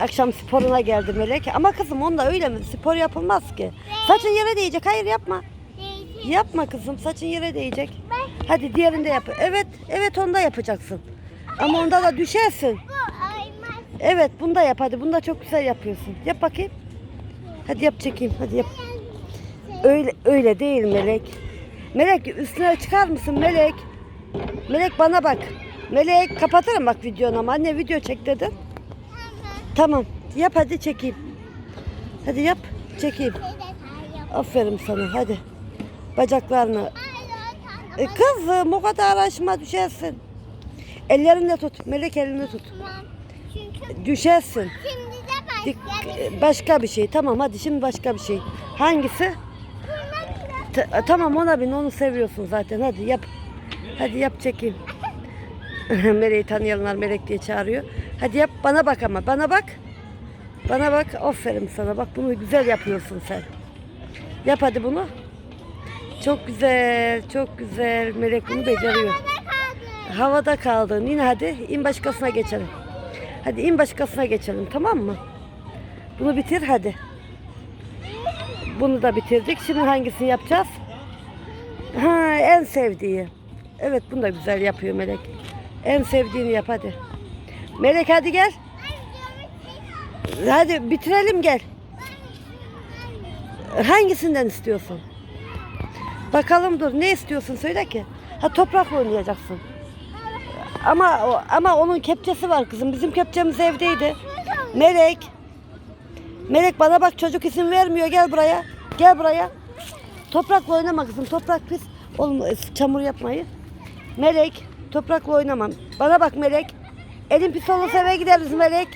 Akşam sporuna geldi Melek. Ama kızım onda öyle mi? Spor yapılmaz ki. Saçın yere değecek. Hayır yapma. Yapma kızım. Saçın yere değecek. Hadi diğerinde yap. Evet, evet onda yapacaksın. Ama onda da düşersin. Evet, bunda yap hadi. Bunda çok güzel yapıyorsun. Yap bakayım. Hadi yap çekeyim. Hadi yap. Öyle öyle değil Melek. Melek üstüne çıkar mısın Melek? Melek bana bak. Melek kapatırım bak videonu ama anne video çek dedin. Tamam. Yap hadi çekeyim. Hadi yap. Çekeyim. Aferin sana hadi. Bacaklarını. E kızım o kadar aşma düşersin. Ellerini tut. Melek elini tut. Düşersin. Dik- başka bir e, şey. Tamam hadi şimdi başka bir şey. Hangisi? Ta- tamam ona bin onu seviyorsun zaten. Hadi yap. Hadi yap çekeyim. Meleği tanıyanlar Melek diye çağırıyor. Hadi yap bana bak ama bana bak. Bana bak. Aferin sana. Bak bunu güzel yapıyorsun sen. Yap hadi bunu. Çok güzel. Çok güzel. Melek bunu beceriyor. Havada kaldın. İn hadi. İn başkasına geçelim. Hadi in başkasına geçelim tamam mı? Bunu bitir hadi. Bunu da bitirdik. Şimdi hangisini yapacağız? Ha en sevdiği. Evet bunu da güzel yapıyor Melek. En sevdiğini yap hadi. Melek hadi gel. Hadi bitirelim gel. Hangisinden istiyorsun? Bakalım dur ne istiyorsun söyle ki. Ha toprakla oynayacaksın. Ama ama onun kepçesi var kızım. Bizim kepçemiz evdeydi. Melek. Melek bana bak çocuk izin vermiyor. Gel buraya. Gel buraya. Toprakla oynama kızım. Toprak pis. Oğlum çamur yapmayı. Melek. Toprakla oynamam. Bana bak Melek. Elin pis olursa eve gideriz Melek.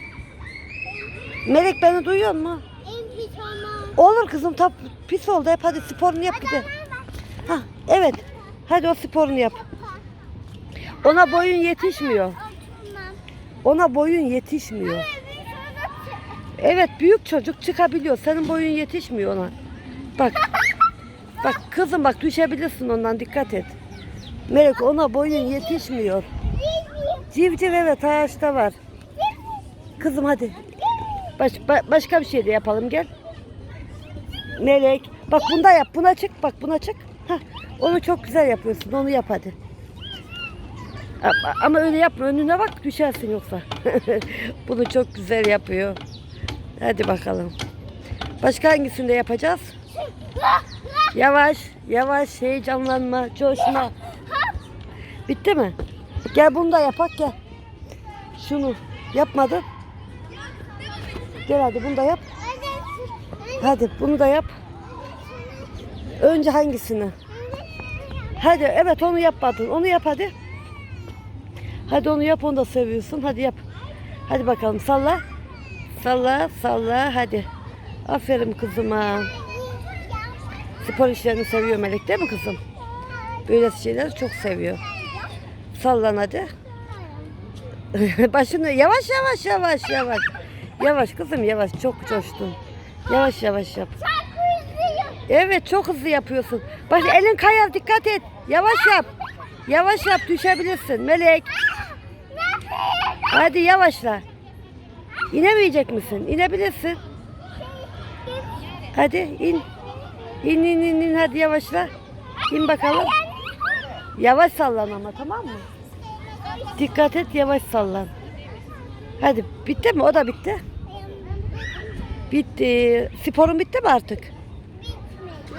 Melek beni duyuyor mu? En pis olmaz. Olur kızım tap pis oldu hep hadi sporunu yap gidelim. Ha evet. Hadi o sporunu yap. Ona boyun yetişmiyor. Ona boyun yetişmiyor. Evet büyük çocuk çıkabiliyor. Senin boyun yetişmiyor ona. Bak. Bak kızım bak düşebilirsin ondan dikkat et. Melek ona boyun yetişmiyor. Civciv evet ağaçta var. Kızım hadi. Baş, ba- başka bir şey de yapalım gel. Melek. Bak bunda yap. Buna çık. Bak buna çık. Hah, onu çok güzel yapıyorsun. Onu yap hadi. Ama, ama öyle yapma. Önüne bak düşersin yoksa. Bunu çok güzel yapıyor. Hadi bakalım. Başka hangisini de yapacağız? Yavaş, yavaş, heyecanlanma, coşma. Bitti mi? Gel bunu da yapak gel. Şunu yapmadın. Gel hadi bunu da yap. Hadi bunu da yap. Önce hangisini? Hadi evet onu yapmadın. Onu yap hadi. Hadi onu yap onu da seviyorsun. Hadi yap. Hadi bakalım salla. Salla salla hadi. Aferin kızıma. Spor işlerini seviyor Melek değil mi kızım? Böyle şeyleri çok seviyor. Sallan hadi. Başını yavaş yavaş yavaş yavaş. Yavaş kızım yavaş çok coştun. Yavaş yavaş yap. Evet çok hızlı yapıyorsun. Bak elin kayar dikkat et. Yavaş yap. Yavaş yap düşebilirsin Melek. Hadi yavaşla. İnemeyecek misin? İnebilirsin. Hadi in. İn in in in hadi yavaşla. İn bakalım. Yavaş sallan ama tamam mı? Dikkat et yavaş sallan. Hadi bitti mi? O da bitti. Bitti. Sporun bitti mi artık?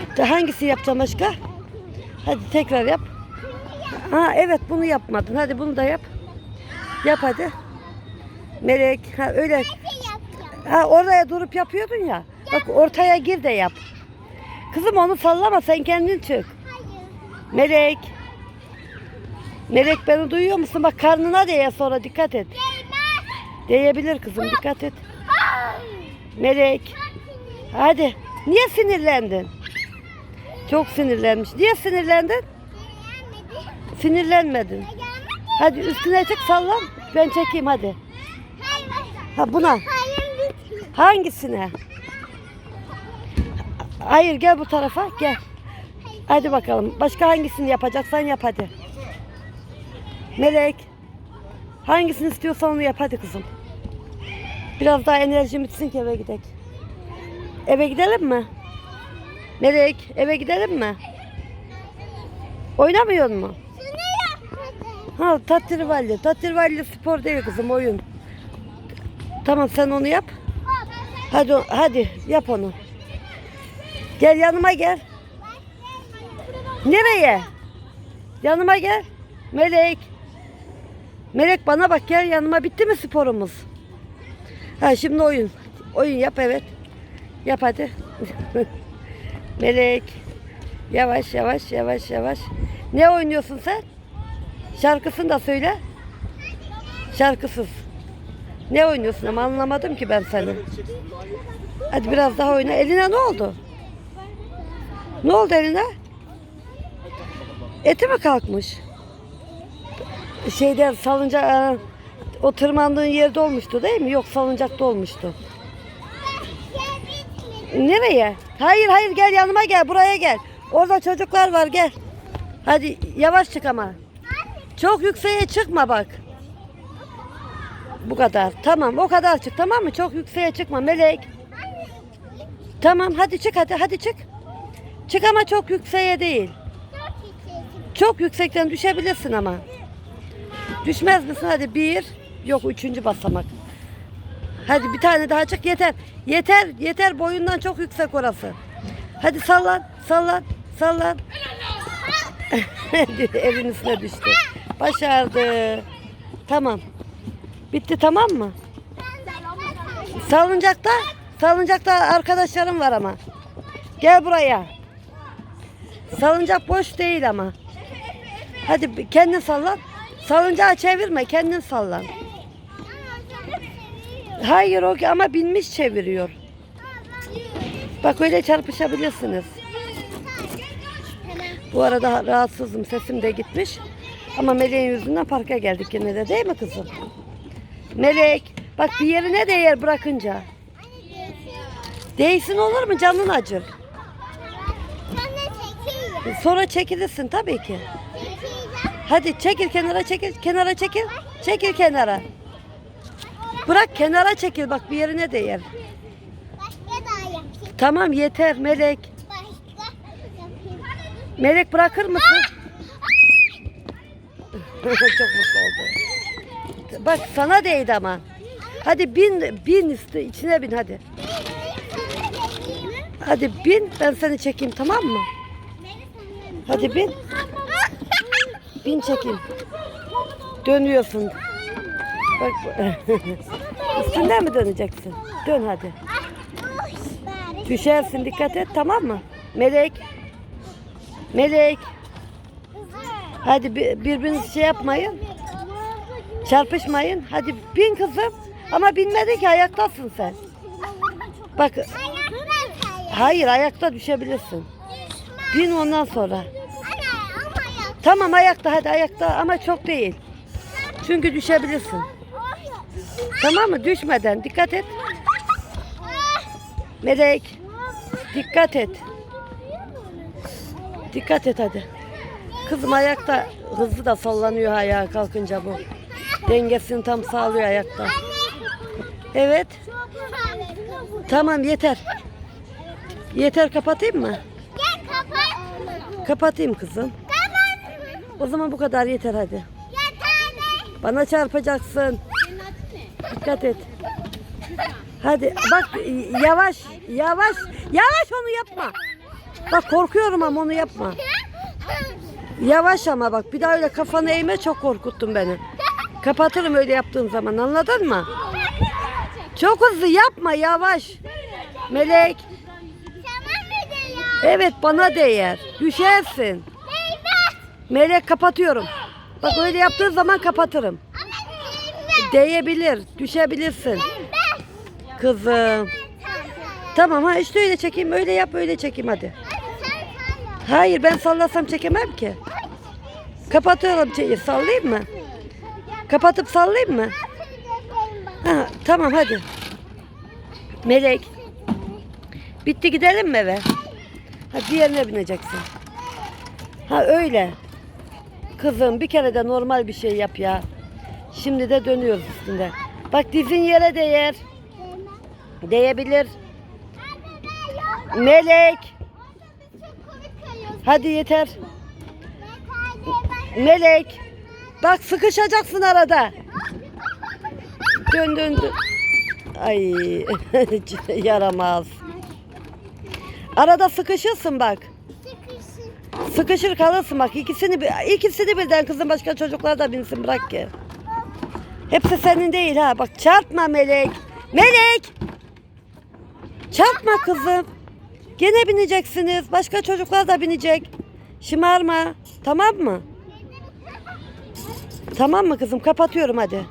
Bitti. Hangisi yapacağım başka? Hadi tekrar yap. Ha evet bunu yapmadın. Hadi bunu da yap. Yap hadi. Melek. Ha öyle. Ha oraya durup yapıyordun ya. Bak ortaya gir de yap. Kızım onu sallama sen kendin çık. Melek. Melek beni duyuyor musun? Bak karnına değe sonra dikkat et. Değebilir kızım dikkat et. Melek. Hadi. Niye sinirlendin? Çok sinirlenmiş. Niye sinirlendin? Sinirlenmedin. Hadi üstüne çık sallan. Ben çekeyim hadi. Ha buna. Hangisine? Hayır gel bu tarafa gel. Hadi bakalım. Başka hangisini yapacaksan yap hadi. Melek. Hangisini istiyorsan onu yap hadi kızım. Biraz daha enerjim bitsin ki eve gidelim. Eve gidelim mi? Melek eve gidelim mi? Oynamıyor mu? Ha tatrivalli. Tatrivalli spor değil kızım oyun. Tamam sen onu yap. Hadi hadi yap onu. Gel yanıma gel. Nereye? Yanıma gel. Melek. Melek bana bak gel yanıma bitti mi sporumuz? Ha şimdi oyun. Oyun yap evet. Yap hadi. Melek. Yavaş yavaş yavaş yavaş. Ne oynuyorsun sen? Şarkısını da söyle. Şarkısız. Ne oynuyorsun ama anlamadım ki ben seni. Hadi biraz daha oyna. Eline ne oldu? Ne oldu eline? Eti mi kalkmış? Şeyden salınca e, o tırmandığın yerde olmuştu değil mi? Yok salıncakta olmuştu. Nereye? Hayır hayır gel yanıma gel buraya gel. Orada çocuklar var gel. Hadi yavaş çık ama. Çok yükseğe çıkma bak. Bu kadar. Tamam o kadar çık tamam mı? Çok yükseğe çıkma Melek. Tamam hadi çık hadi hadi çık. Çık ama çok yükseğe değil. Çok yüksekten düşebilirsin ama. Düşmez misin? Hadi bir. Yok üçüncü basamak. Hadi bir tane daha çık yeter. Yeter yeter boyundan çok yüksek orası. Hadi sallan sallan sallan. Evin üstüne düştü. Başardı. Tamam. Bitti tamam mı? Salıncakta, salıncakta arkadaşlarım var ama. Gel buraya. Salıncak boş değil ama. Hadi kendin sallan. Salıncağı çevirme, kendin sallan. Hayır o ama binmiş çeviriyor. Bak öyle çarpışabilirsiniz. Bu arada rahatsızım, sesim de gitmiş. Ama Melek'in yüzünden parka geldik yine de değil mi kızım? Melek, bak bir yerine değer bırakınca. Değsin olur mu canın acır. Sonra çekilirsin tabii ki. Hadi çekil kenara çekil, kenara çekil. Çekil kenara. Bırak kenara çekil bak bir yerine değer. Başka daha yapayım. Tamam yeter Melek. Başka yapayım. Melek bırakır mısın? Çok mutlu oldu. Bak sana değdi ama. Hadi bin, bin üstü, içine bin hadi. Hadi bin, ben seni çekeyim tamam mı? Hadi bin, bin çekeyim. Dönüyorsun. Bak, üstünden mi döneceksin? Dön hadi. Düşersin, dikkat et tamam mı? Melek. Melek. Hadi bir- birbirinizi şey yapmayın. Çarpışmayın. Hadi bin kızım. Ama binmedi ki ayaktasın sen. Bak hayır ayakta düşebilirsin. Bin ondan sonra. Tamam ayakta hadi ayakta ama çok değil. Çünkü düşebilirsin. Tamam mı? Düşmeden dikkat et. Melek dikkat et. Dikkat et hadi. Kızım ayakta hızlı da sallanıyor ayağa kalkınca bu. Dengesini tam sağlıyor ayakta. Evet. Tamam yeter. Yeter kapatayım mı? Gel kapat. Kapatayım kızım. O zaman bu kadar yeter hadi. Yeter. Bana çarpacaksın. Dikkat et. Hadi bak yavaş yavaş yavaş onu yapma. Bak korkuyorum ama onu yapma. Yavaş ama bak bir daha öyle kafanı eğme çok korkuttun beni. Kapatırım öyle yaptığın zaman anladın mı? Çok hızlı yapma yavaş. Melek evet bana değer. Düşersin. Melek kapatıyorum. Bak öyle yaptığın zaman kapatırım. Değebilir, düşebilirsin. Kızım. Tamam ha işte öyle çekeyim. Öyle yap öyle çekeyim hadi. Hayır ben sallasam çekemem ki. Kapatıyorum şeyi sallayayım mı? Kapatıp sallayayım mı? Ha, tamam hadi. Melek. Bitti gidelim mi eve? Ha diğerine bineceksin. Ha öyle. Kızım bir kere de normal bir şey yap ya. Şimdi de dönüyoruz üstünde. Bak dizin yere değer. Değebilir. Melek. Hadi yeter. Melek. Bak sıkışacaksın arada. Dön dön dön. Ay yaramaz. Arada sıkışırsın bak. Sıkışır kalırsın bak. İkisini bir- ikisini birden kızın başka çocuklar da binsin bırak ki. Hepsi senin değil ha. Bak çarpma Melek. Melek. Çarpma kızım. Gene bineceksiniz. Başka çocuklar da binecek. Şımarma. Tamam mı? Tamam mı kızım? Kapatıyorum hadi.